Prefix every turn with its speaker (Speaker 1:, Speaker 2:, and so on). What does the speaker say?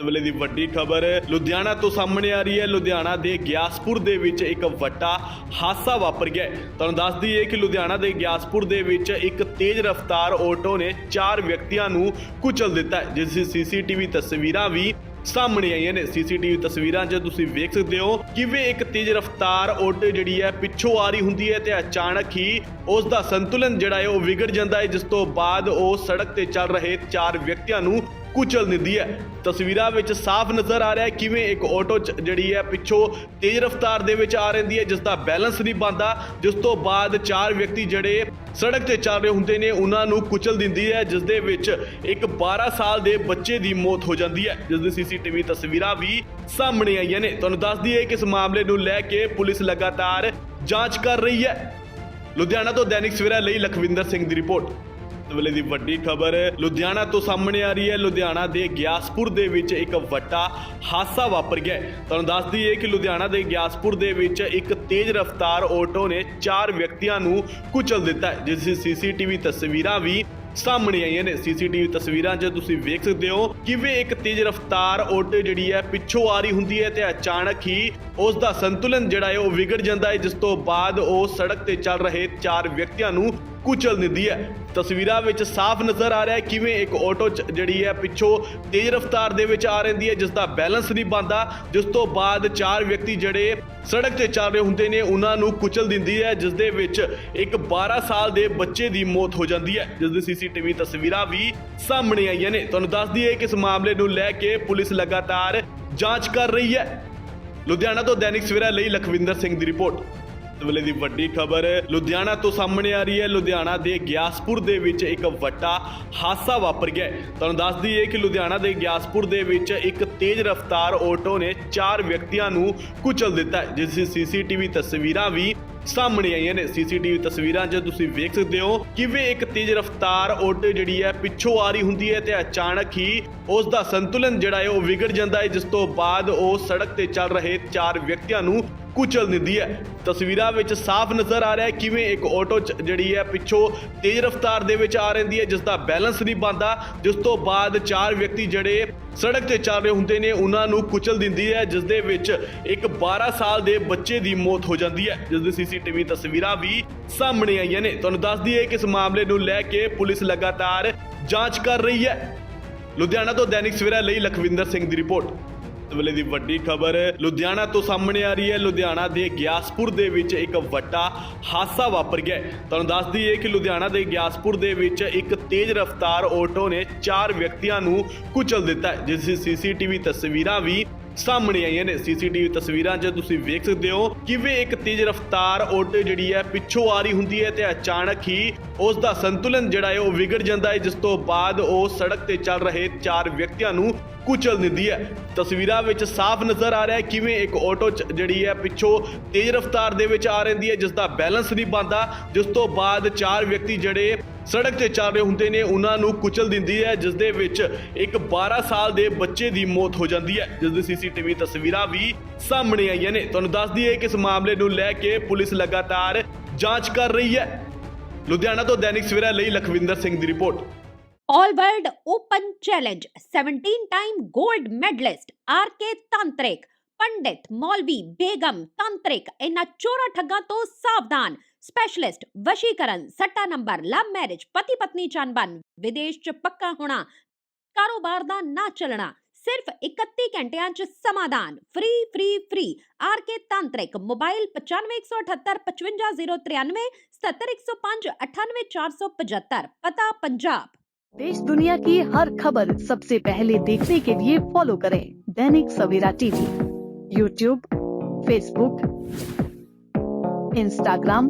Speaker 1: ਇਸ ਵੇਲੇ ਦੀ ਵੱਡੀ ਖਬਰ, ਲੁਧਿਆਣਾ ਤੋਂ ਸਾਹਮਣੇ ਆ ਰਹੀ ਹੈ। ਲੁਧਿਆਣਾ ਦੇ ਗਿਆਸਪੁਰ ਦੇ ਵਿੱਚ ਇੱਕ ਵੱਡਾ ਹਾਦਸਾ ਵਾਪਰ ਗਿਆ ਤੁਹਾਨੂੰ ਦੱਸ ਦਈਏ ਕਿ ਲੁਧਿਆਣਾ ਦੇ ਗਿਆਸਪੁਰ ਦੇ ਵਿੱਚ ਇੱਕ ਤੇਜ਼ ਰਫ਼ਤਾਰ ਆਟੋ ਨੇ ਚਾਰ ਵਿਅਕਤੀਆਂ ਨੂੰ ਕੁਚਲ ਦਿੱਤਾ ਜਿਸ ਦੀ ਸੀਸੀਟੀਵੀ ਤਸਵੀਰਾਂ ਵੀ ਸਾਹਮਣੇ ਆਈਆਂ ਨੇ। ਸੀਸੀਟੀਵੀ ਤਸਵੀਰਾਂ 'ਚ ਤੁਸੀਂ ਵੇਖ ਸਕਦੇ ਹੋ ਕਿਵੇਂ ਇੱਕ ਤੇਜ਼ ਰਫ਼ਤਾਰ ਆਟੋ ਜਿਹੜੀ ਹੈ ਪਿੱਛੋਂ ਆ ਰਹੀ ਹੁੰਦੀ ਹੈ ਤੇ ਅਚਾਨਕ ਹੀ ਉਸ ਦਾ ਸੰਤੁਲਨ ਜਿਹੜਾ ਹੈ ਉਹ ਵਿਗੜ ਜਾਂਦਾ ਹੈ, ਜਿਸ ਤੋਂ ਬਾਅਦ ਉਹ ਸੜਕ ਤੇ ਚੱਲ ਰਹੇ ਚਾਰ ਵਿਅਕਤੀਆਂ ਨੂੰ ਕੁਚਲ ਦਿੰਦੀ ਹੈ। ਤਸਵੀਰਾਂ ਵਿੱਚ ਸਾਫ਼ ਨਜ਼ਰ ਆ ਰਿਹਾ ਹੈ ਕਿਵੇਂ ਇੱਕ ਆਟੋ ਜਿਹੜੀ ਹੈ ਪਿੱਛੋਂ ਤੇਜ਼ ਰਫ਼ਤਾਰ ਦੇ ਵਿੱਚ ਆ ਰਹਿੰਦੀ ਹੈ, ਜਿਸ ਦਾ ਬੈਲੈਂਸ ਨਹੀਂ ਬਣਦਾ, ਜਿਸ ਤੋਂ ਬਾਅਦ ਚਾਰ ਵਿਅਕਤੀ ਜਿਹੜੇ ਸੜਕ ਤੇ ਚੱਲ ਰਹੇ ਹੁੰਦੇ ਨੇ, ਉਹਨਾਂ ਨੂੰ ਕੁਚਲ ਦਿੰਦੀ ਹੈ, ਜਿਸ ਦੇ ਵਿੱਚ ਇੱਕ 12 ਸਾਲ ਦੇ ਬੱਚੇ ਦੀ ਮੌਤ ਹੋ ਜਾਂਦੀ ਹੈ। ਜਿਸ ਦੀ ਸੀਸੀਟੀਵੀ ਤਸਵੀਰਾਂ ਵੀ ਸਾਹਮਣੇ ਆਈਆਂ ਨੇ। ਤੁਹਾਨੂੰ ਦੱਸ ਦਈਏ ਕਿ ਇਸ ਮਾਮਲੇ ਨੂੰ ਲੈ ਕੇ ਪੁਲਿਸ ਲਗਾਤਾਰ ਜਾਂਚ ਕਰ ਰਹੀ ਹੈ। ਲੁਧਿਆਣਾ ਤੋਂ ਦੈਨਿਕ ਸਵੇਰਾ ਲਈ ਲਖਵਿੰਦਰ ਸਿੰਘ ਦੀ ਰਿਪੋਰਟ। ਵੇਲੇ ਦੀ ਵੱਡੀ ਖਬਰ, ਲੁਧਿਆਣਾ ਤੋਂ ਸਾਹਮਣੇ ਆ ਰਹੀ ਹੈ। ਲੁਧਿਆਣਾ ਦੇ ਗਿਆਸਪੁਰ ਦੇ ਵਿੱਚ ਇੱਕ ਵੱਡਾ ਹਾਦਸਾ ਵਾਪਰ ਗਿਆ ਤੁਹਾਨੂੰ ਦੱਸ ਦਈਏ ਕਿ ਲੁਧਿਆਣਾ ਦੇ ਗਿਆਸਪੁਰ ਦੇ ਵਿੱਚ ਇੱਕ ਤੇਜ਼ ਰਫ਼ਤਾਰ ਆਟੋ ਨੇ ਚਾਰ ਵਿਅਕਤੀਆਂ ਨੂੰ ਕੁਚਲ ਦਿੱਤਾ ਜਿਸ ਦੀ ਸੀਸੀਟੀਵੀ ਤਸਵੀਰਾਂ ਵੀ ਸਾਹਮਣੇ ਆਈਆਂ ਨੇ। ਸੀਸੀਟੀਵੀ ਤਸਵੀਰਾਂ 'ਚ ਤੁਸੀਂ ਵੇਖ ਸਕਦੇ ਹੋ ਕਿਵੇਂ ਇੱਕ ਤੇਜ਼ ਰਫ਼ਤਾਰ ਆਟੋ ਜਿਹੜੀ ਹੈ, ਪਿੱਛੋਂ ਆ ਰਹੀ ਹੁੰਦੀ ਹੈ ਤੇ ਅਚਾਨਕ ਹੀ ਉਸ ਦਾ ਸੰਤੁਲਨ ਜਿਹੜਾ ਹੈ ਉਹ ਵਿਗੜ ਜਾਂਦਾ ਹੈ, ਜਿਸ ਤੋਂ ਬਾਅਦ ਉਹ ਸੜਕ ਤੇ ਚੱਲ ਰਹੇ ਚਾਰ ਵਿਅਕਤੀਆਂ ਨੂੰ ਕੁਚਲ ਦਿੰਦੀ ਹੈ। ਤਸਵੀਰਾਂ ਵਿੱਚ ਸਾਫ਼ ਨਜ਼ਰ ਆ ਰਿਹਾ ਹੈ ਕਿਵੇਂ ਇੱਕ ਆਟੋ ਜਿਹੜੀ ਹੈ ਪਿੱਛੋਂ ਤੇਜ਼ ਰਫ਼ਤਾਰ ਦੇ ਵਿੱਚ ਆ ਰਹਿੰਦੀ ਹੈ ਜਿਸ ਦਾ ਬੈਲੈਂਸ ਨਹੀਂ ਬਣਦਾ, ਜਿਸ ਤੋਂ ਬਾਅਦ ਚਾਰ ਵਿਅਕਤੀ ਜਿਹੜੇ ਸੜਕ ਤੇ ਚੱਲ ਰਹੇ ਹੁੰਦੇ ਨੇ, ਉਹਨਾਂ ਨੂੰ ਕੁਚਲ ਦਿੰਦੀ ਹੈ ਜਿਸ ਦੇ ਵਿੱਚ ਇੱਕ 12 ਸਾਲ ਦੇ ਬੱਚੇ ਦੀ ਮੌਤ ਹੋ ਜਾਂਦੀ ਹੈ। ਜਿਸ ਦੀ ਸੀਸੀਟੀਵੀ ਤਸਵੀਰਾਂ ਵੀ ਸਾਹਮਣੇ ਆਈਆਂ ਨੇ। ਤੁਹਾਨੂੰ ਦੱਸ ਦਈਏ ਕਿ ਇਸ ਮਾਮਲੇ ਨੂੰ ਲੈ ਕੇ ਪੁਲਿਸ ਲਗਾਤਾਰ ਜਾਂਚ ਕਰ ਰਹੀ ਹੈ। ਲੁਧਿਆਣਾ ਤੋਂ ਦੈਨਿਕ ਸਵੇਰਾ ਲਈ ਲਖਵਿੰਦਰ ਸਿੰਘ ਦੀ ਰਿਪੋਰਟ। ਵੇਲੇ ਦੀ ਵੱਡੀ ਖਬਰ, ਲੁਧਿਆਣਾ ਤੋਂ ਸਾਹਮਣੇ ਆ ਰਹੀ ਹੈ, ਲੁਧਿਆਣਾ ਦੇ ਗਿਆਸਪੁਰ ਦੇ ਵਿੱਚ ਇੱਕ ਵੱਡਾ ਹਾਦਸਾ ਵਾਪਰ ਗਿਆ ਤੁਹਾਨੂੰ ਦੱਸ ਦਈਏ ਕਿ ਲੁਧਿਆਣਾ ਦੇ ਗਿਆਸਪੁਰ ਦੇ ਵਿੱਚ ਇੱਕ ਤੇਜ਼ ਰਫ਼ਤਾਰ ਆਟੋ ਨੇ ਚਾਰ ਵਿਅਕਤੀਆਂ ਨੂੰ ਕੁਚਲ ਦਿੱਤਾ ਜਿਸ ਦੀ ਸੀਸੀਟੀਵੀ ਤਸਵੀਰਾਂ ਵੀ ਸਾਹਮਣੇ ਆਈਆਂ ਨੇ ਸੀਸੀਟੀਵੀ ਤਸਵੀਰਾਂ 'ਚ ਤੁਸੀਂ ਵੇਖ ਸਕਦੇ ਹੋ, ਕਿਵੇਂ ਇੱਕ ਤੇਜ਼ ਰਫ਼ਤਾਰ ਆਟੋ ਜਿਹੜੀ ਹੈ ਪਿੱਛੋਂ ਆ ਰਹੀ ਹੁੰਦੀ ਹੈ ਤੇ ਅਚਾਨਕ ਹੀ ਉਸ ਦਾ ਸੰਤੁਲਨ ਜਿਹੜਾ ਹੈ ਉਹ ਵਿਗੜ ਜਾਂਦਾ ਹੈ, ਜਿਸ ਤੋਂ ਬਾਅਦ ਉਹ ਸੜਕ ਤੇ ਚੱਲ ਰਹੇ ਚਾਰ ਵਿਅਕਤੀਆਂ ਨੂੰ ਕੁਚਲ ਦਿੰਦੀ ਹੈ। ਤਸਵੀਰਾਂ ਵਿੱਚ ਸਾਫ਼ ਨਜ਼ਰ ਆ ਰਿਹਾ ਹੈ ਕਿਵੇਂ ਇੱਕ ਆਟੋ ਜਿਹੜੀ ਹੈ ਪਿੱਛੋਂ ਤੇਜ਼ ਰਫ਼ਤਾਰ ਦੇ ਵਿੱਚ ਆ ਰਹਿੰਦੀ ਹੈ, ਜਿਸ ਦਾ ਬੈਲੈਂਸ ਨਹੀਂ ਬਣਦਾ। ਜਿਸ ਤੋਂ ਬਾਅਦ ਚਾਰ ਵਿਅਕਤੀ ਜਿਹੜੇ ਸੜਕ ਤੇ ਚੱਲ ਰਹੇ ਹੁੰਦੇ ਨੇ, ਉਹਨਾਂ ਨੂੰ ਕੁਚਲ ਦਿੰਦੀ ਹੈ, ਜਿਸ ਦੇ ਵਿੱਚ ਇੱਕ 12 ਸਾਲ ਦੇ ਬੱਚੇ ਦੀ ਮੌਤ ਹੋ ਜਾਂਦੀ ਹੈ। ਜਿਸ ਦੀ ਸੀਸੀਟੀਵੀ ਤਸਵੀਰਾਂ ਵੀ ਸਾਹਮਣੇ ਆਈਆਂ ਨੇ। ਤੁਹਾਨੂੰ ਦੱਸ ਦਈਏ ਕਿ ਇਸ ਮਾਮਲੇ ਨੂੰ ਲੈ ਕੇ ਪੁਲਿਸ ਲਗਾਤਾਰ ਜਾਂਚ ਕਰ ਰਹੀ ਹੈ। ਲੁਧਿਆਣਾ ਤੋਂ ਦੈਨਿਕ ਸਵੇਰਾ ਲਈ ਲਖਵਿੰਦਰ ਸਿੰਘ ਦੀ ਰਿਪੋਰਟ। ਵੇਲੇ ਦੀ ਵੱਡੀ ਖਬਰ ਲੁਧਿਆਣਾ ਤੋਂ ਸਾਹਮਣੇ ਆ ਰਹੀ ਹੈ। ਲੁਧਿਆਣਾ ਦੇ ਗਿਆਸਪੁਰ ਦੇ ਵਿੱਚ ਇੱਕ ਵੱਡਾ ਹਾਦਸਾ ਵਾਪਰ ਗਿਆ ਤੁਹਾਨੂੰ ਦੱਸ ਦਈਏ ਕਿ ਲੁਧਿਆਣਾ ਦੇ ਗਿਆਸਪੁਰ ਦੇ ਵਿੱਚ ਇੱਕ ਤੇਜ਼ ਰਫ਼ਤਾਰ ਆਟੋ ਨੇ ਚਾਰ ਵਿਅਕਤੀਆਂ ਨੂੰ ਕੁਚਲ ਦਿੱਤਾ ਹੈ, ਜਿਸ ਦੀ ਸੀਸੀਟੀਵੀ ਤਸਵੀਰਾਂ ਵੀ ਸਾਹਮਣੇ ਆਈਆਂ ਨੇ ਸੀਸੀਟੀਵੀ ਤਸਵੀਰਾਂ 'ਚ ਤੁਸੀਂ ਵੇਖ ਸਕਦੇ ਹੋ, ਕਿਵੇਂ ਇੱਕ ਤੇਜ਼ ਰਫ਼ਤਾਰ ਆਟੋ ਜਿਹੜੀ ਹੈ ਪਿੱਛੋਂ ਆ ਰਹੀ ਹੁੰਦੀ ਹੈ ਤੇ ਅਚਾਨਕ ਹੀ ਉਸ ਦਾ ਸੰਤੁਲਨ ਜਿਹੜਾ ਹੈ ਉਹ ਵਿਗੜ ਜਾਂਦਾ ਹੈ, ਜਿਸ ਤੋਂ ਬਾਅਦ ਉਹ ਸੜਕ ਤੇ ਚੱਲ ਰਹੇ ਚਾਰ ਵਿਅਕਤੀਆਂ ਨੂੰ ਕੁਚਲ ਦਿੰਦੀ ਹੈ। ਤਸਵੀਰਾਂ ਵਿੱਚ ਸਾਫ਼ ਨਜ਼ਰ ਆ ਰਿਹਾ ਹੈ ਕਿਵੇਂ ਇੱਕ ਆਟੋ ਜਿਹੜੀ ਹੈ ਪਿੱਛੋਂ ਤੇਜ਼ ਰਫ਼ਤਾਰ ਦੇ ਵਿੱਚ ਆ ਰਹਿੰਦੀ ਹੈ ਜਿਸ ਦਾ ਬੈਲੈਂਸ ਨਹੀਂ ਬਣਦਾ, ਜਿਸ ਤੋਂ ਬਾਅਦ ਚਾਰ ਵਿਅਕਤੀ ਜਿਹੜੇ ਸੜਕ ਤੇ ਚੱਲ ਰਹੇ ਹੁੰਦੇ ਨੇ, ਉਹਨਾਂ ਨੂੰ ਕੁਚਲ ਦਿੰਦੀ ਹੈ ਜਿਸ ਦੇ ਵਿੱਚ ਇੱਕ 12 ਸਾਲ ਦੇ ਬੱਚੇ ਦੀ ਮੌਤ ਹੋ ਜਾਂਦੀ ਹੈ। ਜਿਸ ਦੀ ਸੀਸੀਟੀਵੀ ਤਸਵੀਰਾਂ ਵੀ ਸਾਹਮਣੇ ਆਈਆਂ ਨੇ। ਤੁਹਾਨੂੰ ਦੱਸ ਦਈਏ ਕਿ ਇਸ ਮਾਮਲੇ ਨੂੰ ਲੈ ਕੇ ਪੁਲਿਸ ਲਗਾਤਾਰ ਜਾਂਚ ਕਰ ਰਹੀ ਹੈ। ਲੁਧਿਆਣਾ ਤੋਂ ਦੈਨਿਕ ਸਵੇਰਾ ਲਈ ਲਖਵਿੰਦਰ ਸਿੰਘ ਦੀ report.
Speaker 2: All World Open Challenge 17 time gold medalist RK Tantrik ਪੰਡਿਤ ਮੌਲਵੀ ਬੇਗਮ ਤੰਤਰਿਕ ਇਹਨਾਂ ਚੋਰਾ ਠੱਗਾਂ ਤੋਂ ਸਾਵਧਾਨ। ਸਪੈਸ਼ਲਿਸਟ ਵਸ਼ੀਕਰਨ ਸੱਟਾ ਨੰਬਰ ਲਵ ਮੈਰਿਜ ਪਤੀ ਪਤਨੀ ਚੰਬਨ ਵਿਦੇਸ਼ ਚ ਪੱਕਾ ਹੋਣਾ ਕਾਰੋਬਾਰ ਦਾ ਨਾ ਚੱਲਣਾ ਸਿਰਫ 31 ਘੰਟਿਆਂ ਚ ਸਮਾਧਾਨ free free free RK ਤਾਂਤਰਿਕ mobile 9518 55093 77105 98475 ਪਤਾ ਪੰਜਾਬ
Speaker 3: देश दुनिया की हर खबर सबसे पहले देखने के लिए फॉलो करें Dainik Savera TV YouTube Facebook Instagram